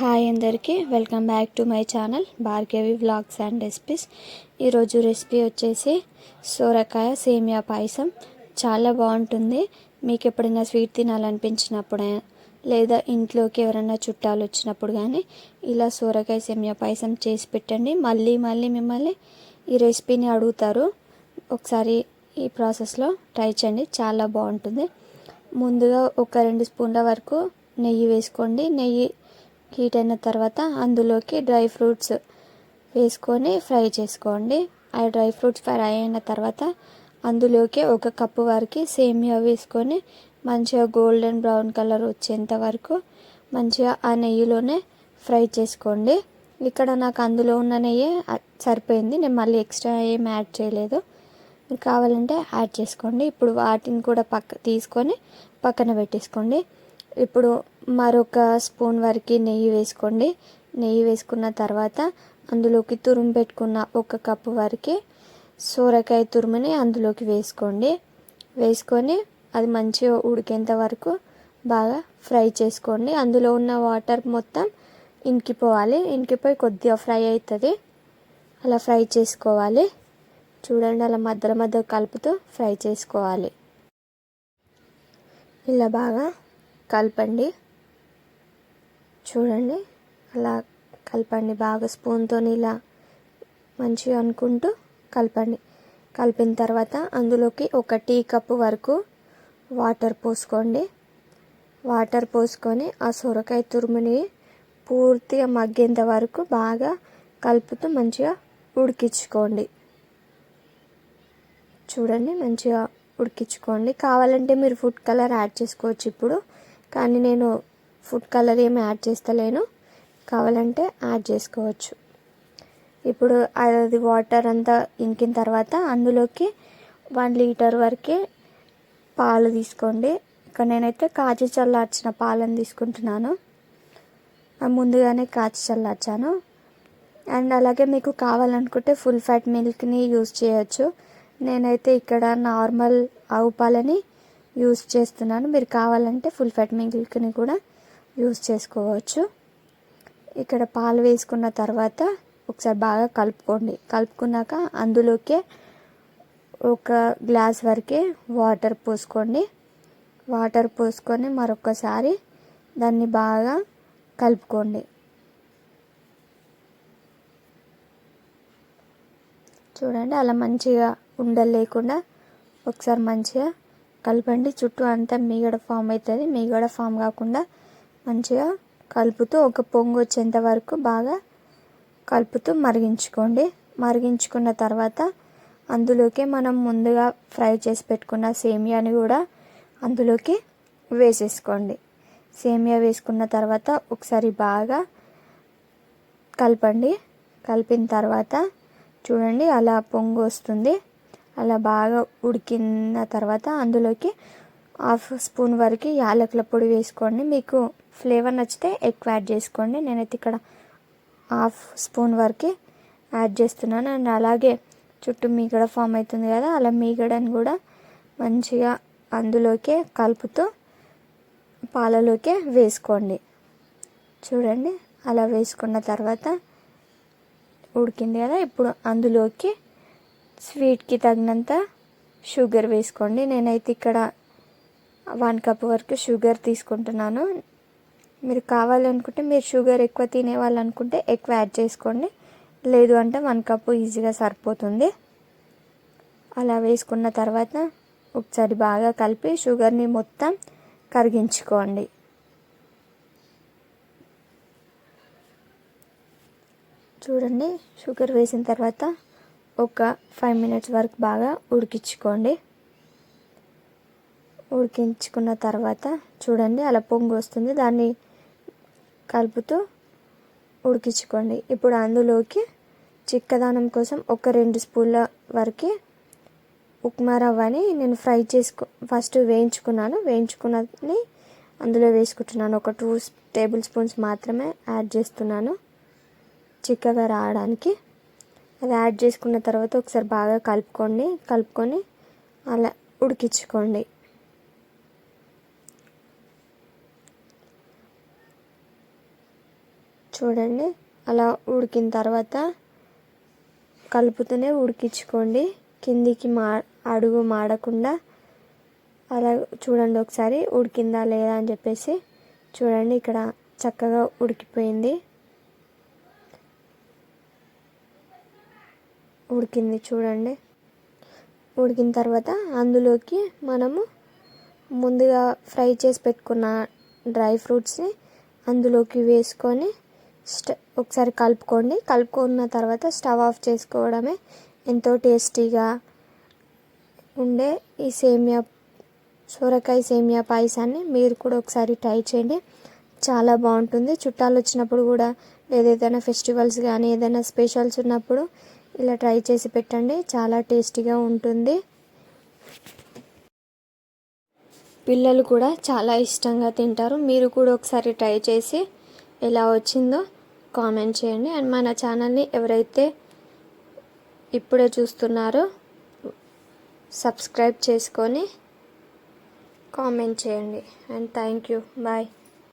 Hi అందరికీ welcome back to my channel Bhargavi vlogs and recipes. ఈరోజు recipe వచ్చేసి సోరకాయ సేమియా పాయసం. చాలా బాగుంటుంది. మీకు ఎప్పుడైనా స్వీట్ తినాలనిపించినప్పుడు లేదా ఇంట్లోకి ఎవరైనా చుట్టాలు వచ్చినప్పుడు కానీ ఇలా సోరకాయ సేమియా పాయసం చేసి పెట్టండి. మళ్ళీ మళ్ళీ మిమ్మల్ని ఈ రెసిపీని అడుగుతారు. ఒకసారి ఈ ప్రాసెస్లో ట్రై చేయండి. చాలా బాగుంటుంది. ముందుగా ఒక రెండు స్పూన్ల వరకు నెయ్యి వేసుకోండి. నెయ్యి హీట్ అయిన తర్వాత అందులోకి డ్రై ఫ్రూట్స్ వేసుకొని ఫ్రై చేసుకోండి. ఆ డ్రై ఫ్రూట్స్ ఫ్రై అయిన తర్వాత అందులోకి ఒక కప్పు వరకు సేమియా వేసుకొని మంచిగా గోల్డెన్ బ్రౌన్ కలర్ వచ్చేంత వరకు మంచిగా ఆ నెయ్యిలోనే ఫ్రై చేసుకోండి. ఇక్కడ నాకు అందులో ఉన్న నెయ్యి సరిపోయింది. నేను మళ్ళీ ఎక్స్ట్రా ఏం యాడ్ చేయలేదు. మీరు కావాలంటే యాడ్ చేసుకోండి. ఇప్పుడు వాటిని కూడా పక్క తీసుకొని పక్కన పెట్టేసుకోండి. ఇప్పుడు మరొక స్పూన్ వరకు నెయ్యి వేసుకోండి. నెయ్యి వేసుకున్న తర్వాత అందులోకి తురుము పెట్టుకున్న ఒక కప్పు వరకు సోరకాయ తురుముని అందులోకి వేసుకోండి. వేసుకొని అది మంచిగా ఉడికేంత వరకు బాగా ఫ్రై చేసుకోండి. అందులో ఉన్న వాటర్ మొత్తం ఇంకిపోవాలి. ఇంకిపోయి కొద్దిగా ఫ్రై అవుతుంది. అలా ఫ్రై చేసుకోవాలి. చూడండి అలా మధ్యలో మధ్య కలుపుతూ ఫ్రై చేసుకోవాలి. ఇలా బాగా కలపండి. చూడండి. అలా కలపండి. బాగా స్పూన్తో ఇలా మంచిగా అనుకుంటూ కలపండి. కలిపిన తర్వాత అందులోకి ఒక టీ కప్పు వరకు వాటర్ పోసుకోండి. వాటర్ పోసుకొని ఆ సొరకాయ తురుముని పూర్తిగా మగ్గేంత వరకు బాగా కలుపుతూ మంచిగా ఉడికించుకోండి. చూడండి మంచిగా ఉడికించుకోండి. కావాలంటే మీరు ఫుడ్ కలర్ యాడ్ చేసుకోవచ్చు. ఇప్పుడు కానీ నేను ఫుడ్ కలర్ ఏమి యాడ్ చేస్తలేను. కావాలంటే యాడ్ చేసుకోవచ్చు. ఇప్పుడు అది వాటర్ అంతా ఇంకిన తర్వాత అందులోకి వన్ లీటర్ వరకే పాలు తీసుకోండి. ఇక్కడ నేనైతే కాచి చల్లార్చిన పాలను తీసుకుంటున్నాను. ముందుగానే కాచి చల్లార్చాను. అండ్ అలాగే మీకు కావాలనుకుంటే ఫుల్ ఫ్యాట్ మిల్క్ని యూస్ చేయొచ్చు. నేనైతే ఇక్కడ నార్మల్ ఆవు పాలని యూస్ చేస్తున్నాను. మీరు కావాలంటే ఫుల్ ఫ్యాట్ మిల్క్ని కూడా యూస్ చేసుకోవచ్చు. ఇక్కడ పాలు వేసుకున్న తర్వాత ఒకసారి బాగా కలుపుకోండి. కలుపుకున్నాక అందులోకే ఒక గ్లాస్ వరకే వాటర్ పోసుకోండి. వాటర్ పోసుకొని మరొకసారి దాన్ని బాగా కలుపుకోండి. చూడండి అలా మంచిగా ఉండలు లేకుండా ఒకసారి మంచిగా కలపండి. చుట్టూ అంతా మీగడ ఫామ్ అవుతుంది. మీగడ ఫామ్ కాకుండా మంచిగా కలుపుతూ ఒక పొంగు వచ్చేంత వరకు బాగా కలుపుతూ మరిగించుకోండి. మరిగించుకున్న తర్వాత అందులోకి మనం ముందుగా ఫ్రై చేసి పెట్టుకున్న సేమియాని కూడా అందులోకి వేసేసుకోండి. సేమియా వేసుకున్న తర్వాత ఒకసారి బాగా కలపండి. కలిపిన తర్వాత చూడండి అలా పొంగు వస్తుంది. అలా బాగా ఉడికిన తర్వాత అందులోకి హాఫ్ స్పూన్ వరకు యాలకుల పొడి వేసుకోండి. మీకు ఫ్లేవర్ నచ్చితే ఎక్కువ యాడ్ చేసుకోండి. నేనైతే ఇక్కడ హాఫ్ స్పూన్ వరకు యాడ్ చేస్తున్నాను. అండ్ అలాగే చుట్టూ మీగడ ఫామ్ అవుతుంది కదా అలా మీగడని కూడా మంచిగా అందులోకే కలుపుతూ పాలలోకే వేసుకోండి. చూడండి అలా వేసుకున్న తర్వాత ఉడికింది కదా ఇప్పుడు అందులోకి స్వీట్కి తగినంత షుగర్ వేసుకోండి. నేనైతే ఇక్కడ వన్ కప్ వరకు షుగర్ తీసుకుంటున్నాను. మీరు కావాలనుకుంటే మీరు షుగర్ ఎక్కువ తినేవాళ్ళు అనుకుంటే ఎక్కువ యాడ్ చేసుకోండి. లేదు అంటే వన్ కప్ ఈజీగా సరిపోతుంది. అలా వేసుకున్న తర్వాత ఒకసారి బాగా కలిపి షుగర్ని మొత్తం కరిగించుకోండి. చూడండి షుగర్ వేసిన తర్వాత ఒక ఫైవ్ మినిట్స్ వరకు బాగా ఉడికించుకోండి. ఉడికించుకున్న తర్వాత చూడండి అలా పొంగు వస్తుంది. దాన్ని కలుపుతూ ఉడికించుకోండి. ఇప్పుడు అందులోకి చిక్కదానం కోసం ఒక రెండు స్పూన్ల వరకు ఉప్మా రవ్వని నేను ఫ్రై చేసుకో ఫస్ట్ వేయించుకున్నాను. వేయించుకున్నది అందులో వేసుకుంటున్నాను. ఒక టూ టేబుల్ స్పూన్స్ మాత్రమే యాడ్ చేస్తున్నాను. చిక్కగా రావడానికి. అది యాడ్ చేసుకున్న తర్వాత ఒకసారి బాగా కలుపుకోండి. కలుపుకొని అలా ఉడికించుకోండి. చూడండి అలా ఉడికిన తర్వాత కలుపుతూనే ఉడికించుకోండి. కిందికి మా అడుగు మాడకుండా అలా చూడండి ఒకసారి ఉడికిందా లేదా అని చెప్పేసి చూడండి. ఇక్కడ చక్కగా ఉడికిపోయింది. ఉడికింది చూడండి. ఉడికిన తర్వాత అందులోకి మనము ముందుగా ఫ్రై చేసి పెట్టుకున్న డ్రై ఫ్రూట్స్ని అందులోకి వేసుకొని స్ట ఒకసారి కలుపుకోండి. కలుపుకున్న తర్వాత స్టవ్ ఆఫ్ చేసుకోవడమే ఎంతో టేస్టీగా ఉండే ఈ సేమియా సోరకాయ సేమియా పాయసాన్ని మీరు కూడా ఒకసారి ట్రై చేయండి. చాలా బాగుంటుంది. చుట్టాలు వచ్చినప్పుడు కూడా లేదా ఏదైనా ఫెస్టివల్స్ కానీ ఏదైనా స్పెషల్స్ ఉన్నప్పుడు ఇలా ట్రై చేసి పెట్టండి. చాలా టేస్టీగా ఉంటుంది. పిల్లలు కూడా చాలా ఇష్టంగా తింటారు. మీరు కూడా ఒకసారి ట్రై చేసి ఎలా వచ్చిందో కామెంట్ చేయండి. అండ్ మన ఛానల్ని ఎవరైతే ఇప్పుడే చూస్తున్నారో సబ్స్క్రైబ్ చేసుకొని కామెంట్ చేయండి. And thank you. బాయ్.